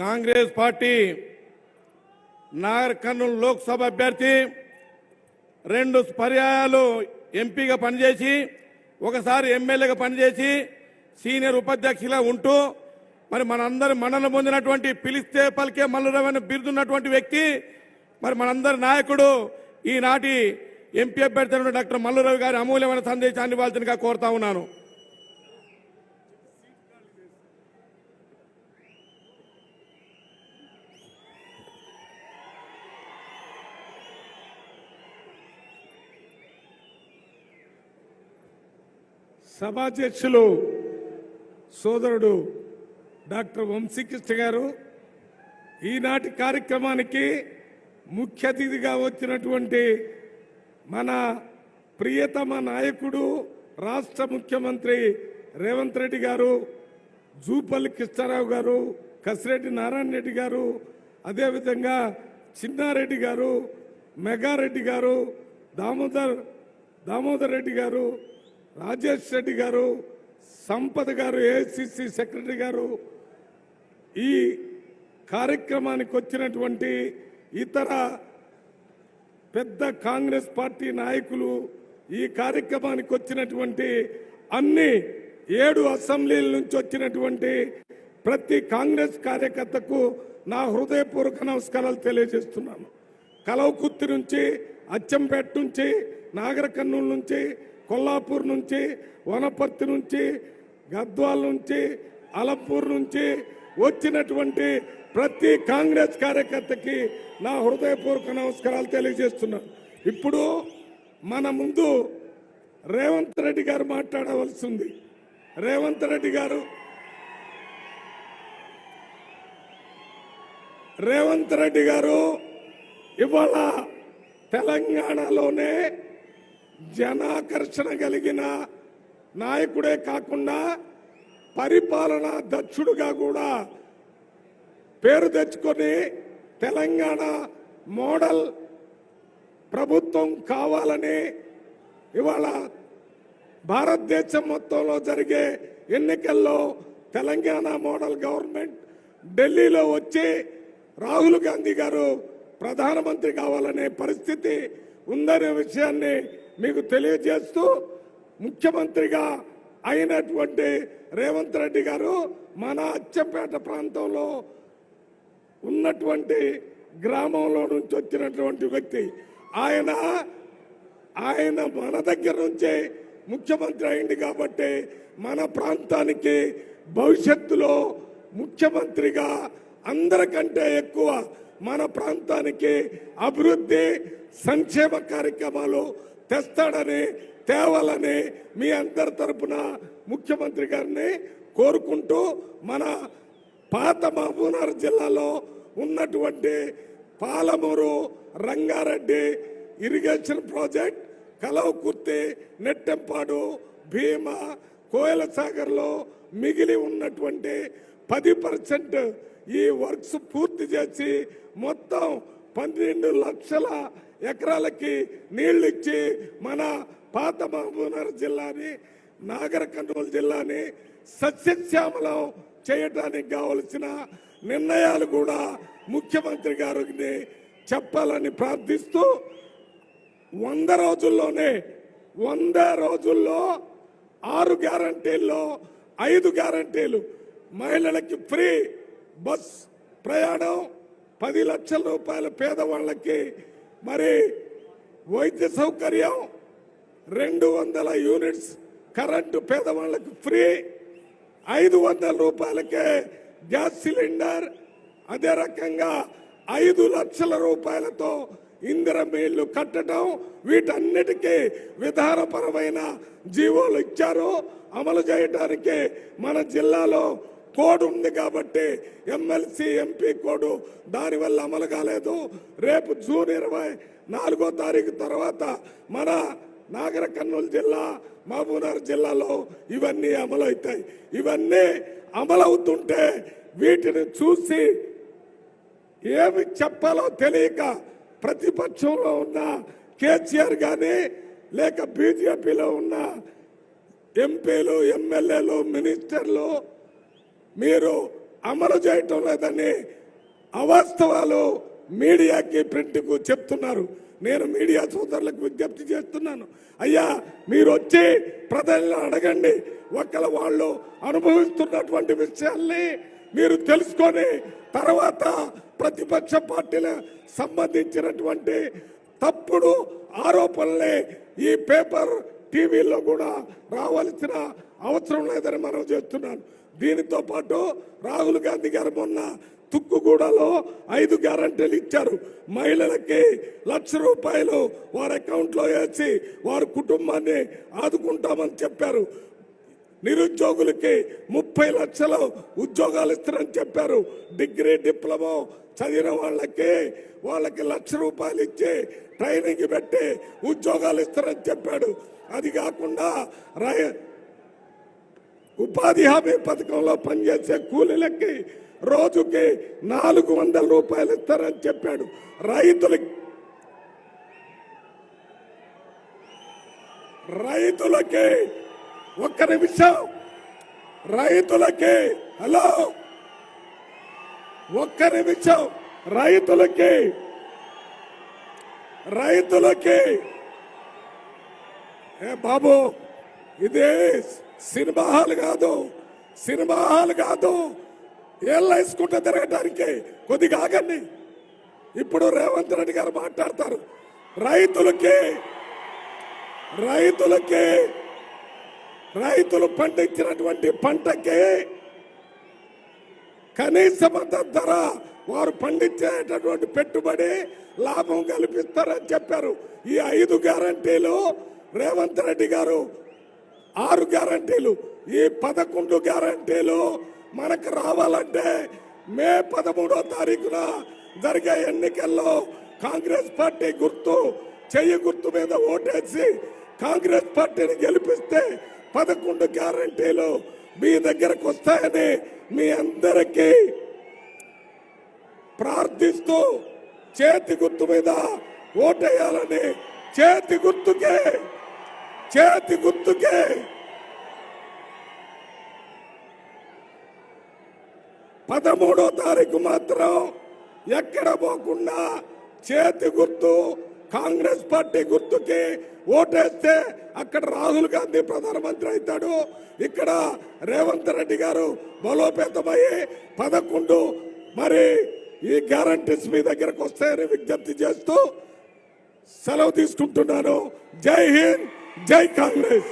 Congress party Nagar Kurnool Lok Sabha అభ్యర్థి రెండు పర్యాయాలు ఎంపీగా పనిచేసి ఒకసారి ఎమ్మెల్యేగా పనిచేసి సీనియర్ ఉపాధ్యక్షులుగా ఉంటూ మరి మనందరి మన్నన పొందినటువంటి పిలిస్తే పలికే మల్లరవని బిరుదున్నటువంటి వ్యక్తి మరి మనందరి నాయకుడు ఈనాటి ఎంపీ అభ్యర్థి డాక్టర్ మల్లరావు గారి అమూల్యమైన సందేశాన్ని ఇవ్వాల్సిందిగా కోరుతా ఉన్నాను. సభాధ్యక్షులు సోదరుడు డాక్టర్ వంశీకృష్ణ గారు ఈనాటి కార్యక్రమానికి ముఖ్య అతిథిగా వచ్చినటువంటి మన ప్రియతమ నాయకుడు రాష్ట్ర ముఖ్యమంత్రి రేవంత్ రెడ్డి గారు జూపల్లి కృష్ణారావు గారు కసిరెడ్డి నారాయణ రెడ్డి గారు అదేవిధంగా చిన్నారెడ్డి గారు మెగారెడ్డి గారు దామోదర్ దామోదర్ రెడ్డి గారు రాజేష్ రెడ్డి గారు సంపద గారు ఏఐసిసి సెక్రటరీ గారు ఈ కార్యక్రమానికి వచ్చినటువంటి ఇతర పెద్ద కాంగ్రెస్ పార్టీ నాయకులు ఈ కార్యక్రమానికి వచ్చినటువంటి అన్ని ఏడు అసెంబ్లీల నుంచి వచ్చినటువంటి ప్రతి కాంగ్రెస్ కార్యకర్తకు నా హృదయపూర్వక నమస్కారాలు తెలియజేస్తున్నాను. కలవకుర్తి నుంచి అచ్చంపేట నుంచి నాగరకర్నూలు నుంచి కొల్లాపూర్ నుంచి వనపర్తి నుంచి గద్వాల్ నుంచి అలంపూర్ నుంచి వచ్చినటువంటి ప్రతి కాంగ్రెస్ కార్యకర్తకి నా హృదయపూర్వక నమస్కారాలు తెలియజేస్తున్నాను ఇప్పుడు మన ముందు రేవంత్ రెడ్డి గారు మాట్లాడవలసింది రేవంత్ రెడ్డి గారు రేవంత్ రెడ్డి గారు ఇవాళ తెలంగాణలోనే జనాకర్షణ కలిగిన నాయకుడే కాకుండా పరిపాలన దక్షుడుగా కూడా పేరు తెచ్చుకొని తెలంగాణ మోడల్ ప్రభుత్వం కావాలని ఇవాళ భారతదేశం మొత్తంలో జరిగే ఎన్నికల్లో తెలంగాణ మోడల్ గవర్నమెంట్ ఢిల్లీలో వచ్చి రాహుల్ గాంధీ గారు ప్రధానమంత్రి కావాలనే పరిస్థితి ఉందనే విషయాన్ని మీకు తెలియజేస్తూ ముఖ్యమంత్రిగా అయినటువంటి రేవంత్ రెడ్డి గారు మన అచ్చంపేట ప్రాంతంలో ఉన్నటువంటి గ్రామంలో నుంచి వచ్చినటువంటి వ్యక్తి. ఆయన ఆయన మన దగ్గర నుంచే ముఖ్యమంత్రి అయింది కాబట్టి మన ప్రాంతానికి భవిష్యత్తులో ముఖ్యమంత్రిగా అందరికంటే ఎక్కువ మన ప్రాంతానికి అభివృద్ధి సంక్షేమ కార్యక్రమాలు తెస్తాడని తేవాలని మీ అందరి తరపున ముఖ్యమంత్రి గారిని కోరుకుంటూ మన పాత మహబూబ్నగర్ జిల్లాలో ఉన్నటువంటి పాలమూరు రంగారెడ్డి ఇరిగేషన్ ప్రాజెక్ట్ కలవకుర్తి నెట్టెంపాడు భీమా కోయల సాగర్లో మిగిలి ఉన్నటువంటి పది పర్సెంట్ ఈ వర్క్స్ పూర్తి చేసి మొత్తం పన్నెండు లక్షల ఎకరాలకి నీళ్ళు ఇచ్చి మన పాత మహబూబ్నగర్ జిల్లాని నాగర్ కర్నూలు జిల్లాని సస్యశ్యామలం చేయటానికి కావలసిన నిర్ణయాలు కూడా ముఖ్యమంత్రి గారికి చెప్పాలని ప్రార్థిస్తూ వంద రోజుల్లోనే వంద రోజుల్లో ఆరు గ్యారంటీల్లో ఐదు గ్యారంటీలు మహిళలకి ఫ్రీ బస్ ప్రయాణం పది లక్షల రూపాయల పేదవాళ్ళకి మరి వైద్య సౌకర్యం రెండు వందల యూనిట్స్ కరెంటు పేదవాళ్ళకి ఫ్రీ ఐదు వందల రూపాయలకే గ్యాస్ సిలిండర్ అదే రకంగా ఐదు లక్షల రూపాయలతో ఇందిరమ్మ ఇల్లు కట్టడం వీటన్నిటికీ విధానపరమైన జీవోలు ఇచ్చారు. అమలు చేయడానికి మన జిల్లాలో కోడ్ ఉంది కాబట్టి ఎమ్మెల్సీ ఎంపీ కోడ్ దానివల్ల అమలు కాలేదు. రేపు జూన్ ఇరవై నాలుగో తారీఖు తర్వాత మన నాగర కర్నూలు జిల్లా మహబూబ్నగర్ జిల్లాలో ఇవన్నీ అమలవుతాయి. ఇవన్నీ అమలవుతుంటే వీటిని చూసి ఏమి చెప్పాలో తెలియక ప్రతిపక్షంలో ఉన్న కేసీఆర్ కానీ లేక బీజేపీలో ఉన్న ఎంపీలు ఎమ్మెల్యేలు మినిస్టర్లు మీరు అమలు చేయటం లేదని అవాస్తవాలు మీడియాకి ప్రింట్కు చెప్తున్నారు. నేను మీడియా సోదరులకు విజ్ఞప్తి చేస్తున్నాను. అయ్యా మీరు వచ్చి ప్రజలను అడగండి. ఒకళ్ళ వాళ్ళు అనుభవిస్తున్నటువంటి విషయాల్ని మీరు తెలుసుకొని తర్వాత ప్రతిపక్ష పార్టీల సంబంధించినటువంటి తప్పుడు ఆరోపణలే ఈ పేపర్ టీవీలో కూడా రావాల్సిన అవసరం లేదని మనం చేస్తున్నాను దీనితో పాటు రాహుల్ గాంధీ గారు మొన్న తుక్కుగూడలో ఐదు గ్యారంటీలు ఇచ్చారు. మహిళలకి లక్ష రూపాయలు వారి అకౌంట్లో వేసి వారి కుటుంబాన్ని ఆదుకుంటామని చెప్పారు. నిరుద్యోగులకి ముప్పై లక్షలు ఉద్యోగాలు ఇస్తారని చెప్పారు. డిగ్రీ డిప్లొమా చదివిన వాళ్ళకి వాళ్ళకి లక్ష రూపాయలు ఇచ్చి ట్రైనింగ్ పెట్టి ఉద్యోగాలు ఇస్తారని చెప్పాడు. అది కాకుండా రై ఉపాధి హామీ పథకంలో పనిచేసే కూలీలకి రోజుకి నాలుగు వందల రూపాయలు ఇస్తారని చెప్పాడు. రైతులకి రైతులకి ఒక్క నిమిషం. రైతులకి హలో. ఒక్క నిమిషం. రైతులకి రైతులకి. ఏ బాబు ఇదే సినిమా హాల్ కాదు. సినిమా హాల్ కాదు. ఏళ్ళ వేసుకుంటే తిరగడానికి కొద్దిగా ఆగండి. ఇప్పుడు రేవంత్ రెడ్డి గారు మాట్లాడతారు. రైతులకి రైతులకి రైతులు పండించినటువంటి పంటకి కనీస మద్దతు ధర వారు పండించేటటువంటి పెట్టుబడి లాభం కల్పిస్తారని చెప్పారు. ఈ ఐదు గ్యారంటీలు రేవంత్ రెడ్డి గారు ఆరు గ్యారంటీలు. ఈ పదకొండు గ్యారంటీలు మనకు రావాలంటే మే పదమూడో తారీఖున జరిగే ఎన్నికల్లో కాంగ్రెస్ పార్టీ గుర్తు చెయ్యి గుర్తు మీద ఓటేసి కాంగ్రెస్ పార్టీని గెలిపిస్తే పదకొండు గ్యారంటీలు మీ దగ్గరకు వస్తాయని మీ అందరికీ ప్రార్థిస్తూ చేతి గుర్తు మీద ఓటేయాలని చేతి గుర్తుకే చేతి గుర్తుకే. పదమూడో తారీఖు మాత్రం ఎక్కడ పోకుండా చేతి గుర్తు కాంగ్రెస్ పార్టీ గుర్తుకి ఓటేస్తే అక్కడ రాహుల్ గాంధీ ప్రధానమంత్రి అవుతాడు. ఇక్కడ రేవంత్ రెడ్డి గారు బలోపేతమయ్యి పదకొండు మరి ఈ గ్యారంటీస్ మీ దగ్గరకు వస్తాయని విజ్ఞప్తి చేస్తూ సెలవు తీసుకుంటున్నాను. జై హింద్! జై కాంగ్రెస్